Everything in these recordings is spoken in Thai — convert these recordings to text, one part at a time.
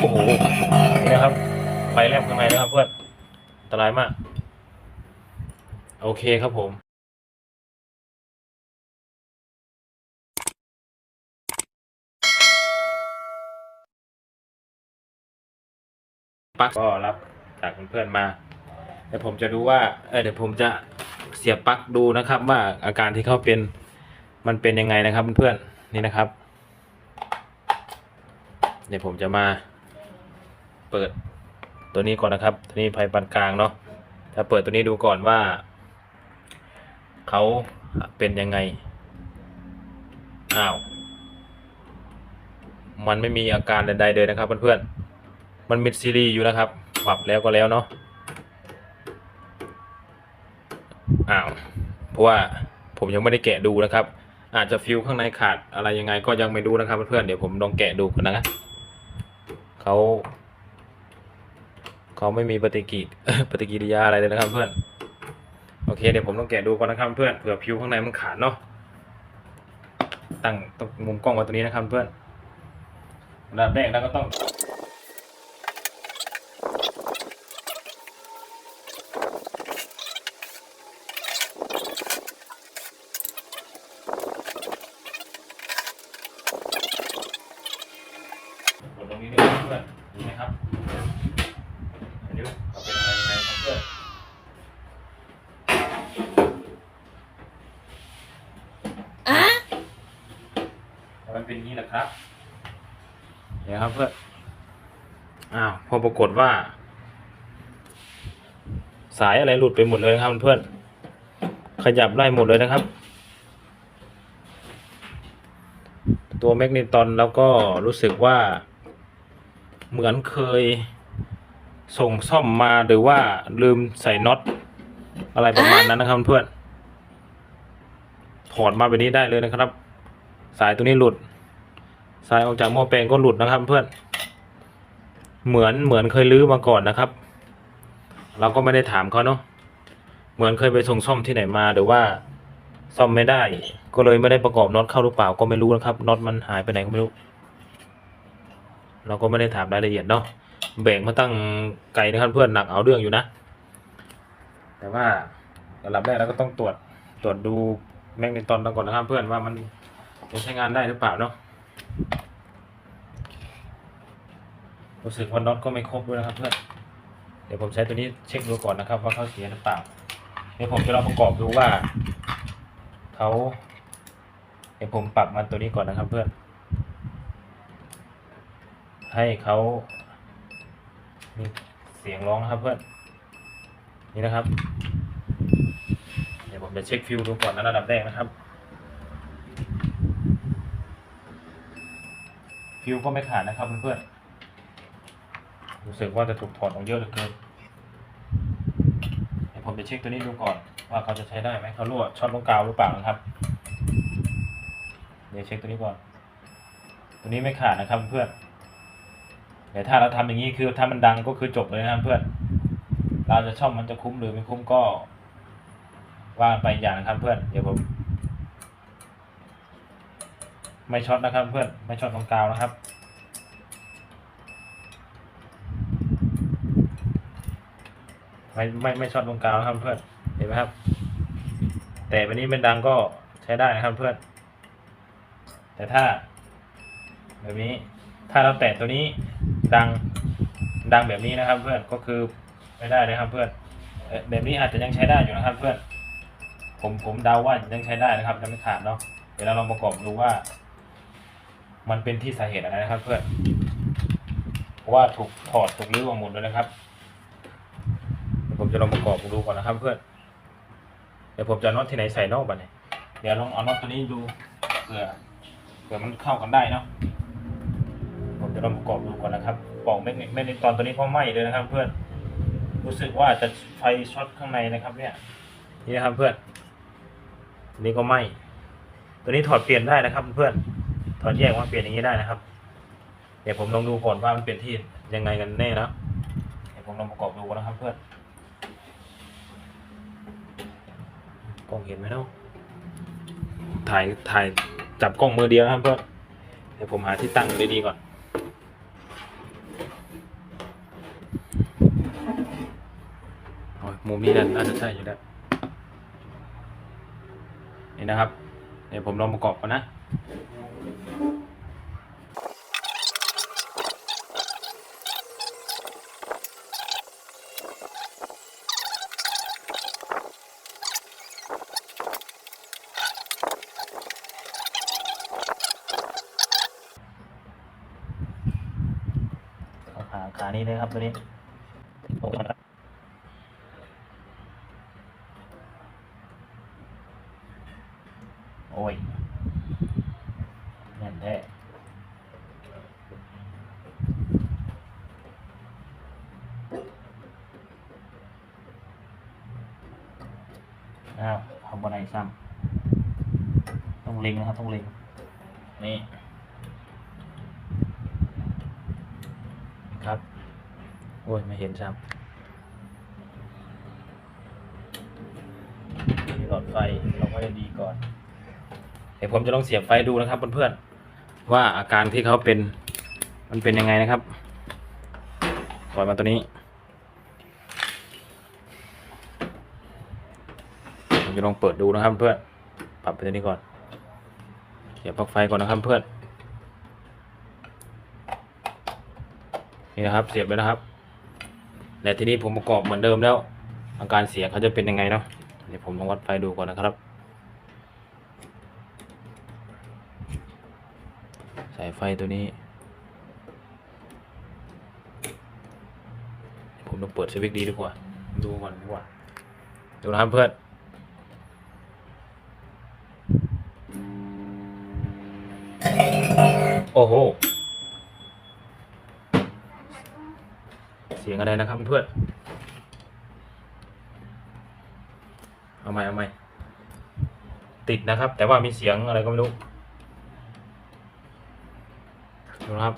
โอ้โหนี่นะครับไฟแลบข้างในนะครับเพื่อนอันตรายมาก โอเคครับผมปลั๊กก็รับจากเพื่อนๆมาเดี๋ยวผมจะดูว่า เออเดี๋ยวผมจะเสียบปลั๊กดูนะครับ ว่าอาการที่เขาเป็น มันเป็นยังไงนะครับเพื่อนๆนี่นะครับ เดี๋ยวผมจะมาเปิดตัวนี้ก่อนนะครับ ตัวนี้ไฟปานกลางเนาะถ้าเปิดตัวนี้ดูก่อนว่าเขาเป็นยังไงอ้าวมันไม่มีอาการใดๆเลยนะครับเพื่อนๆมันมิดซีรีส์อยู่นะครับปรับแล้วก็แล้วเนาะอ้าวเพราะว่าผมยังไม่ได้แกะดูนะครับ อาจจะฟิวข้างในขาดอะไรยังไงก็ยังไม่รู้นะครับเพื่อนๆเดี๋ยวผมลองแกะดูก่อนนะเขาเขาไม่มีปฏิกิริปฏิกิริยาอะไรเลยนะครับเพื่อนโอเคเดี๋ยวผมต้องแกะดูก่อนนะครับเพื่อนเผื่อฟิวข้างในมันขาดเนาะตั้งตรงมุมกล้องไว้ตรงนี้นะครับเพื่อนอันดับแรกเราก็ต้อง กดตรงนี้ด้วยเพื่อนดูไหมครับอันนี้เขาเป็นอะไรยังไงครับเพื่อนมันเป็นอย่างนี้แหละ ครับ เดี๋ยวครับเพื่อนอ้าวพอปรากฏว่า สายอะไรหลุดไปหมดเลยครับเพื่อนขยับได้หมดเลยนะครับ ตัวแมกนีตอนแล้วก็รู้สึกว่า เหมือนเคยส่งซ่อมมาหรือว่าลืมใส่น็อตอะไรประมาณนั้นนะครับเพื่อนถอดมาแบบนี้ได้เลยนะครับ สายตัวนี้หลุด สายออกจากหม้อแปลงก็หลุดนะครับเพื่อน เหมือนเหมือนเคยลื้อมาก่อนนะครับ เราก็ไม่ได้ถามเขาเนาะ เหมือนเคยไปส่งซ่อมที่ไหนมาหรือว่าซ่อมไม่ได้ ก็เลยไม่ได้ประกอบน็อตเข้าหรือเปล่าก็ไม่รู้นะครับน็อตมันหายไปไหนก็ไม่รู้ เราก็ไม่ได้ถามรายละเอียดเนาะเบรกมาตั้งไกลนะครับเพื่อนหนักเอาเรื่องอยู่นะ แต่ว่าระดับแรกเราก็ต้องตรวจตรวจดูแมกนีตอนก่อนนะครับเพื่อนว่ามันใช้งานได้หรือเปล่าเนาะ รู้สึกว่าน็อตก็ไม่ครบด้วยนะครับเพื่อน เดี๋ยวผมใช้ตัวนี้เช็คดูก่อนนะครับ ว่าเขาเสียหรือเปล่า เดี๋ยวผมจะลองประกอบดูว่าเขาเดี๋ยวผมปรับมันตัวนี้ก่อนนะครับเพื่อน ให้เขามีเสียงร้องนะครับเพื่อน นี่นะครับ เดี๋ยวผมจะเช็คฟิวดูก่อนนะระดับแรกนะครับ ฟิวก็ไม่ขาดนะครับเพื่อนๆรู้สึกว่าจะถูกถอดออกเยอะเหลือเกินเดี๋ยวผมจะเช็คตัวนี้ดูก่อน ว่าเขาจะใช้ได้ไหมเขารั่วช็อตลูกกาวหรือเปล่านะครับ เดี๋ยวเช็คตัวนี้ก่อน ตัวนี้ไม่ขาดนะครับเพื่อนแต่ถ้าเราทำอย่างนี้คือถ้ามันดังก็คือจบเลยนะครับเพื่อน เราจะช่อมมันจะคุ้มหรือไม่คุ้มก็ว่าไปอย่างนะครับเพื่อน เดี๋ยวผม ไม่ช็อตนะครับเพื่อนไม่ช็อตตรงกาวนะครับ ไม่ไม่ไม่ช็อตตรงกาวนะครับเพื่อนเห็นไหมครับ แต่วันนี้เป็นดังก็ใช้ได้นะครับเพื่อน แต่ถ้า แบบนี้ถ้าเราแตะตัวนี้ดังดังแบบนี้นะครับ เพื่อนก็คือไม่ได้นะครับเพื่อนเออแบบนี้อาจจะยังใช้ได้อยู่นะครับเพื่อน ผมผมเดาว่ายังใช้ได้นะครับยังไม่ขาดเนาะเดี๋ยวเราลองประกอบดูว่า มันเป็นที่สาเหตุอะไรนะครับ เพื่อนเพราะว่าถูกถอดถูกรื้อออกหมดเลยนะครับผมจะลองประกอบดูก่อนนะครับเพื่อนเดี๋ยวผมจะน็อตที่ไหนใส่นอกบ้าเนี่ยเดี๋ยวลองเอาน็อตตัวนี้ดูเผื่อเผื่อมันเข้ากันได้เนาะผมจะลองประกอบดูก่อนนะครับปล่องไม่ไม่ในตอนตัวนี้เพราะไหม้เลยนะครับ เพื่อนรู้สึกว่าจะไฟช็อตข้างในนะครับ เนี่ย นี่นะครับเพื่อนอันนี่ก็ไหม้ตัวนี้ถอดเปลี่ยนได้นะครับ เพื่อน ถอดแยกมาเปลี่ยนอย่างนี้ได้นะครับ เดี๋ยวผมลองดูก่อนว่ามันเปลี่ยนที่ยังไงกันแน่นะเดี๋ยวผมลองประกอบดูนะครับเพื่อนกล้องเห็นไหมเนาะถ่ายถ่ายจับกล้องมือเดียวนะครับเพื่อนเดี๋ยวผมหาที่ตั้งดีๆก่อนโอ้ยมุมนี้น่าจะใช่อยู่แล้วนี่นะครับ เดี๋ยวผมลองประกอบก่อนนะ เอาขาขานี้เลยครับ ตัวนี้โอ้ยโอ้ยแน่นแท้อ้าวทำบนไหนซ้ำต้องเล็งนะครับ ต้องเล็งนี่ ครับ โอ้ย ไม่เห็นซ้ำมีหลอดไฟเราก็จะดีก่อนเดี๋ยวผมจะลองเสียบไฟดูนะครับเพื่อนๆว่าอาการที่เขาเป็นมันเป็นยังไงนะครับปล่อยมาตัวนี้ผมจะลองเปิดดูนะครับเพื่อนปรับไปตัวนี้ก่อนเสียบปลั๊กไฟก่อนนะครับเพื่อนนี่นะครับเสียบไปนะครับ และทีนี้ผมประกอบเหมือนเดิมแล้ว อาการเสียงเขาจะเป็นยังไงเนาะเดี๋ยวผมลองวัดไฟดูก่อนนะครับ สายไฟตัวนี้ ผมต้องเปิดสวิตช์ดีดีกว่า ดูก่อนดีกว่า ดูนะครับเพื่อนโอ้โห สียงอะไรนะครับเพื่อนเอาใหมเอาใหมติดนะครับ แต่ว่ามีเสียงอะไรก็ไม่รู้ดูนะครับ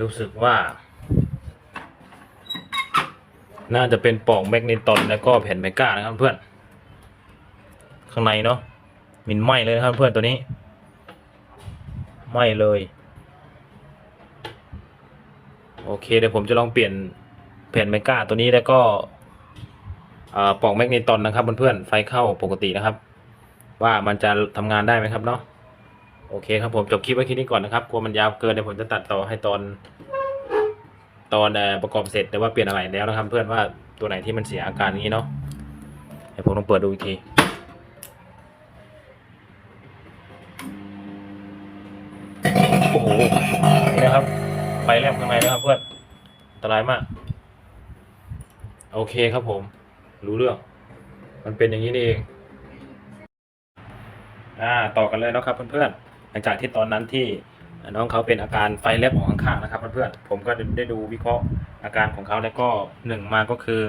รู้สึกว่า น่าจะเป็นปลองแมกนีตอนแล้วก็แผ่นไมก้านะครับเพื่อน ข้างในเนาะมินไหมเลยนะครับเพื่อนตัวนี้ไหมเลย โอเคเดี๋ยวผมจะลองเปลี่ยนแผ่นไมก้าตัวนี้แล้วก็ปลองแมกนีตอนนะครับเพื่อนๆไฟเข้าปกตินะครับ ว่ามันจะทำงานได้ไหมครับเนาะโอเคครับผมจบคลิปไว้แค่นี้ก่อนนะครับกลัวมันยาวเกินเดี๋ยวผมจะตัดต่อให้ตอนตอนประกอบเสร็จแต่ว่าเปลี่ยนอะไรแล้วนะครับ เพื่อนว่าตัวไหนที่มันเสียอาการนี้เนาะเดี๋ยวผมลองเปิดดูอีกที หนี่นะครับไฟแลบข้างในนะครับ เพื่อนอันตรายมาก โอเคครับผม รู้เรื่อง มันเป็นอย่างนี้นี่เองอ่าต่อกันเลยนะครับเพื่อนๆหลังจากที่ตอนนั้นที่น้องเขาเป็นอาการไฟแลบของข้างๆนะครับเพื่อนๆผมก็ได้ดูวิเคราะห์อาการของเขาแล้วก็หนึ่งมาก็คือ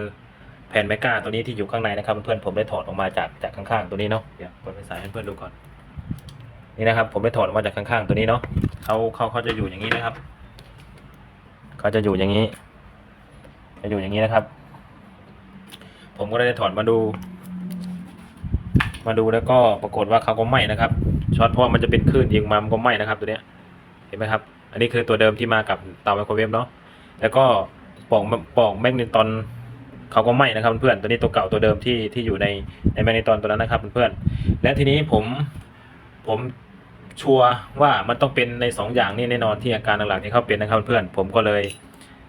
แผ่นแมกกาตัวนี้ที่อยู่ข้างในนะครับเพื่อนๆผมได้ถอดออกมาจากจากข้างๆตัวนี้เนาะเดี๋ยวเปิดไฟฉายให้เพื่อนดูก่อน นี่นะครับ ผมได้ถอดออกมาจากข้างๆตัวนี้เนาะเขาเขาเขาจะอยู่อย่างนี้นะครับเขาจะอยู่อย่างนี้ จะอยู่อย่างนี้นะครับ ผมก็ได้ถอดมาดู มาดูแล้วก็ปรากฏว่าเขาก็ไหม้นะครับช็อตเพราะว่ามันจะเป็นคลื่นยิงมามันก็ไหม้นะครับ ตัวเนี้ยเห็นไหมครับ อันนี้คือตัวเดิมที่มากับเตาไมโครเวฟเนาะแล้วก็ปลองปลองแมกนีตอนเขาก็ไหม้นะครับเพื่อนตัวนี้ตัวเก่าตัวเดิมที่ที่อยู่ในในแมกนีตอนตัวนั้นนะครับเพื่อนและทีนี้ผมผม ชัวร์ว่ามันต้องเป็นในสองอย่างนี้แน่นอนที่อาการหลักๆที่เขาเป็นนะครับเพื่อนผมก็เลย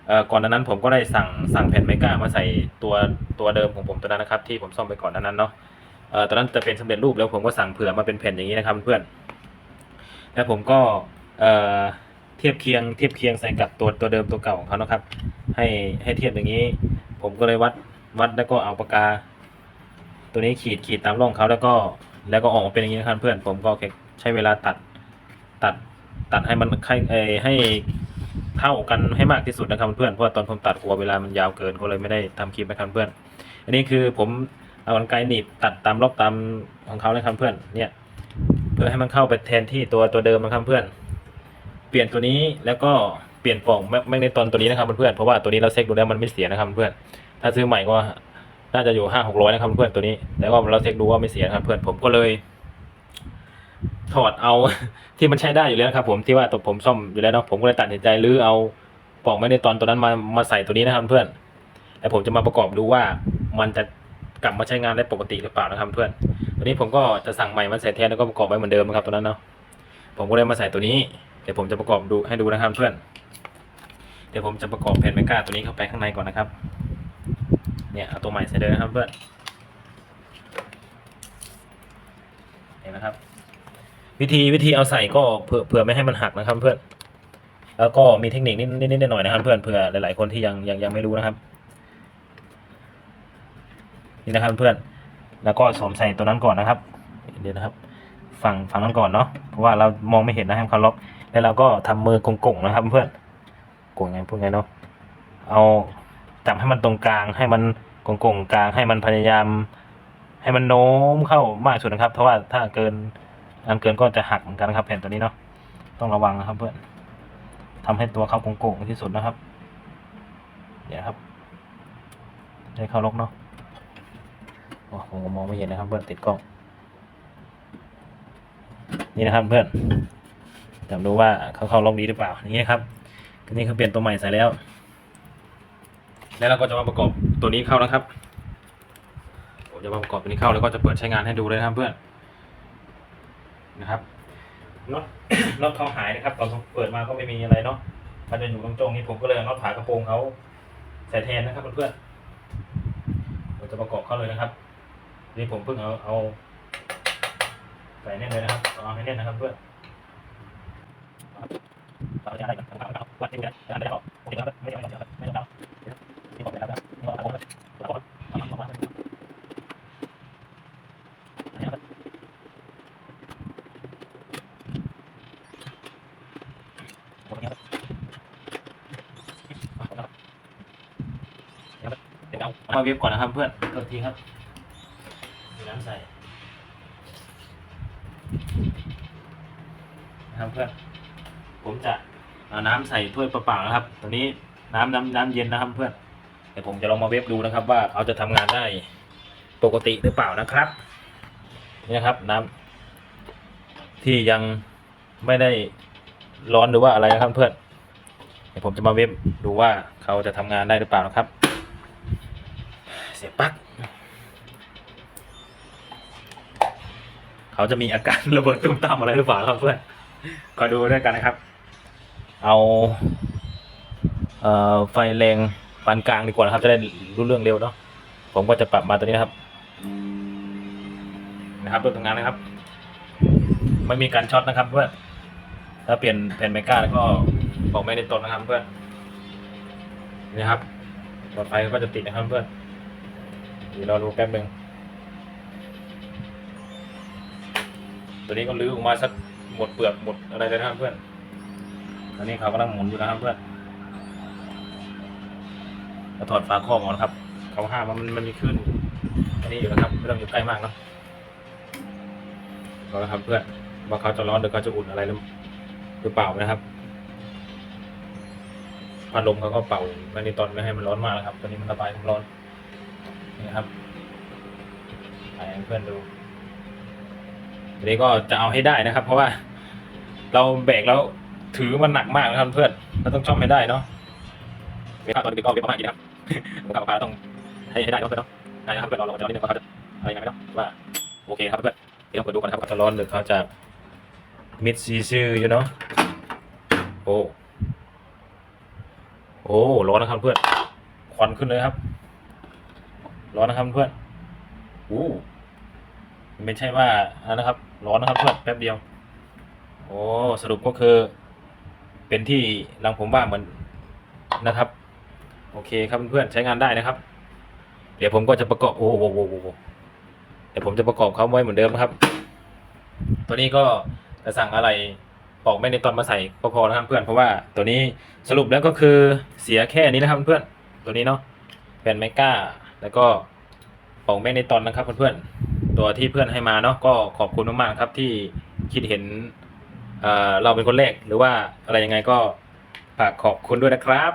เก่อนนั้นผมก็ได้สั่งสั่งแผ่นไมก้ามาใส่ตัวตัวเดิมของผมตัวนั้นนะครับที่ผมซ่อมไปก่อนนั้นเนาะตอนนั้นจะเป็นสำเร็จรูปแล้วผมก็สั่งเผื่อมาเป็นแผ่นอย่างนี้นะครับเพื่อนแล้วผมก็เทียบเคียงเทียบเคียงใส่กับตัวตัวเดิมตัวเก่าของเขานะครับ ให้ให้เทียบอย่างนี้ ผมก็เลยวัดวัดแล้วก็เอาปากกา ตัวนี้ขีดขีดตามร่องเขาแล้วก็แล้วก็ออกมาเป็นอย่างนี้นะครับเพื่อนผมก็แค่ ใช้เวลาตัดตัดตัดให้มันให้เอ่อให้เท่ากันให้มากที่สุดนะครับเพื่อนเพราะว่าตอนผมตัดหัวเวลามันยาวเกินก็เลยไม่ได้ทำคลิปนะครับเพื่อน อันนี้คือผมเอากรรไกรหนีบตัดตามล็อกตามของเขาเลยครับเพื่อนเนี่ยเพื่อให้มันเข้าไปแทนที่ตัวตัวเดิมนะครับเพื่อน เปลี่ยนตัวนี้แล้วก็เปลี่ยนลี่ยนปล่องแมกเนตอนตัวนี้นะครับเพื่อนเพราะว่าตัวนี้เราเช็คดูแล้วมันไม่เสียนะครับเพื่อน ถ้าซื้อใหม่ก็น่าจะอยู่ห้าหกร้อยนะครับเพื่อนตัวนี้แต่ว่าเราเช็คดูว่าไม่เสียนะครับเพื่อนผมก็เลย ถอดเอา ที่มันใช้ได้อยู่แล้วนะครับ ผมที่ว่าตัวผมซ่อมอยู่แล้วเนาะผมก็เลยตัดสินใจรื้อเอาปลองแมกเนตอนตัวนั้นมามาใส่ตัวนี้นะครับเพื่อนแล้วผมจะมาประกอบดูว่ามันจะกลับมาใช้งานได้ปกติหรือเปล่านะครับเพื่อนตัวนี้ผมก็จะสั่งใหม่มาใส่แทนแล้วก็ประกอบไว้เหมือนเดิมนะครับตัวนั้นเนาะผมก็เลยมาใส่ตัวนี้เดี๋ยวผมจะประกอบดูให้ดูนะครับเพื่อนเดี๋ยวผมจะประกอบแผ่นไมก้าตัวนี้เข้าไปข้างในก่อนนะครับ เนี่ยเอาตัวใหม่ใส่เลยนะครับเพื่อนเห็นไหมครับ วิธีวิธีเอาใส่ก็เผื่อเผื่อไม่ให้มันหักนะครับเพื่อนแล้วก็มีเทคนิคนิดนิดนิดหน่อยนะครับ เพื่อนเผื่อหลายๆคนที่ยังยังยังไม่รู้นะครับ นี่นะครับเพื่อนแล้วก็สวมใส่ตัวนั้นก่อนนะครับ เดี๋ยวนะครับ ฝั่งฝั่งนั้นก่อนเนาะเพราะว่าเรามองไม่เห็นนะครับเขาล็อกแล้วเราก็ทำมือกงๆนะครับ เพื่อนกงไงพูดไงเนาะเอาจับให้มันตรงกลางให้มันกงๆกลางให้มันพยายาม ให้มันโน้มเข้ามากสุดนะครับ เพราะว่าถ้าเกิน อันเกินก็จะหักเหมือนกันนะครับแผ่นตัวนี้เนาะต้องระวังนะครับเพื่อนทำให้ตัวเข้ากงๆที่สุดนะครับเดี๋ยวครับได้เข้าล็อกเนาะโอ้ผมมองไม่เห็นนะครับเพื่อนติดกล้องนี่นะครับเพื่อนอยากดูว่าเขาเข้าล็อกดีหรือเปล่าอย่างนี้ครับทีนี้เขาเปลี่ยนตัวใหม่ใส่แล้ว แล้วเราก็จะมาประกอบตัวนี้เข้านะครับผมจะมาประกอบตัวนี้เข้าแล้วก็จะเปิดใช้งานให้ดูเลยนะครับเพื่อน นะครับน็อตน็อตเขาหายนะครับตอนเปิดมาก็ไม่มีอะไรเนาะมันจะอยู่ตรงๆนี้ผมก็เลยเอาน็อตฝากระโปรงเขาใส่แทนนะครับเพื่อนๆเราจะประกอบเข้าเลยนะครับนี่ผมเพิ่งเอาเอาใส่แน่นเลยนะครับเอาให้แน่นนะครับเพื่อนเอาอะไรกันเอาวัดที่ไหนอันไหนเอาโอเคครับไม่ต้องไม่ต้องไม่ต้องนี่ผมไปแล้วครับนี่ผมเอาผมเอาผมเอาผมอันนี้ครับโอเคครับเอาครับเดี๋ยวเดี๋ยว เว็บก่อนนะครับเพื่อนโทษทีครับน้ำใส่นะครับเพื่อนผมจะเอาน้ำใส่ถ้วยเปล่าๆนะครับ ตอนนี้น้ำน้ำน้ำเย็นนะครับเพื่อนเดี๋ยวผมจะลองมาเวฟดูนะครับ ว่าเขาจะทำงานได้ปกติหรือเปล่านะครับนี่นะครับน้ำที่ยังไม่ได้ร้อนหรือว่าอะไรนะครับเพื่อนเดี๋ยวผมจะมาเวฟดูว่าเขาจะทำงานได้หรือเปล่านะครับ เสียปักเขาจะมีอาการระเบิดตุ้มตามอะไรหรือเปล่าครับเพื่อนคอยดูด้วยกันนะครับ เอาเอ่อไฟแรงปานกลางดีกว่านะครับ จะได้รู้เรื่องเร็วเนาะผมก็จะปรับมาตัวนี้นะครับ นะครับเริ่มทำงานนะครับ ไม่มีการช็อตนะครับเพื่อนถ้าเปลี่ยนแผ่นไมก้าแล้วก็บอกไม่ได้ตนนะครับเพื่อนนี่นะครับหลอดไฟก็จะติดนะครับเพื่อน ดี๋ยวเราดูแป๊บหนึ่งตัวนี้ก็ลื้อออกมาสักหมดเปลือกหมดอะไรเลยนะครับเพื่อนตอนนี้เขากำลังหมุนอยู่นะครับเพื่อนเราถอดฝาครอบออกนะครับ เขาห้ามมันมันมีคลื่นอันนี้อยู่นะครับไม่ต้องอยู่ใกล้มากเนาะก็แล้วครับเพื่อนว่าเขาจะร้อนหรือเขาจะอุ่นอะไรหรือเปล่านะครับพัดลมเขาก็เป่าไม่ในตอนไม่ให้มันร้อนมากนะครับ ตอนนี้มันระบายความร้อน นี่ครับถ่ายให้เพื่อนดูทีนี้ก็จะเอาให้ได้นะครับ เพราะว่า เราแบกแล้วถือมันหนักมากนะครับเพื่อนเราต้องช่อมให้ได้เนาะเวลาตอนดึกก็เวลาประมาณนี้นะครับผมกับปลาต้องให้ให้ได้เนาะเพื่อนเนาะได้นะครับเพื่อนเราเราจะเอานิดนึงว่าเขาจะอะไรยังไงเนาะว่าโอเคครับเพื่อนเดี๋ยวเปิดดูกันนครับว่าจะร้อนหรือเขาจะมิดซีซื่ออยู่เนาะโอ้โอ้ร้อนนะครับเพื่อนควันขึ้นเลยครับ ร้อนนะครับเพื่อนอู้ไม่ใช่ว่าอันนะครับ ร้อนนะครับเพื่อนแป๊บเดียว โอ้สรุปก็คือ เป็นที่รังผมว่าเหมือนนะครับ โอเคครับเพื่อนใช้งานได้นะครับ เดี๋ยวผมก็จะประกอบโอ้โหโอ้โหโอ้โหเดี๋ยวผมจะประกอบเขาไว้เหมือนเดิมนะครับ ตัวนี้ก็จะสั่งอะไรปอกไม่ในตอนมาใส่ก็พอนะครับเพื่อนเพราะว่าตัวนี้สรุปแล้วก็คือเสียแค่นี้นะครับเพื่อนตัวนี้เนาะแผ่นไมก้า แล้วก็ปอกแม่ในตอนนะครับเพื่อนๆตัวที่เพื่อนให้มาเนาะก็ขอบคุณมากๆครับที่คิดเห็นเเราเป็นคนแรกหรือว่าอะไรยังไงก็ฝากขอบคุณด้วยนะครับ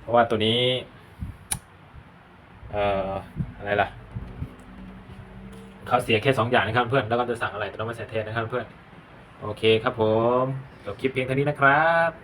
เพราะว่าตัวนี้เอ่ออะไรล่ะเขาเสียแค่สองอย่างนะครับเพื่อนแล้วก็จะสั่งอะไรแต่ต้องมาใส่เทสนะครับเพื่อนโอเคครับผมจบคลิปเพียงเท่านี้นะครับ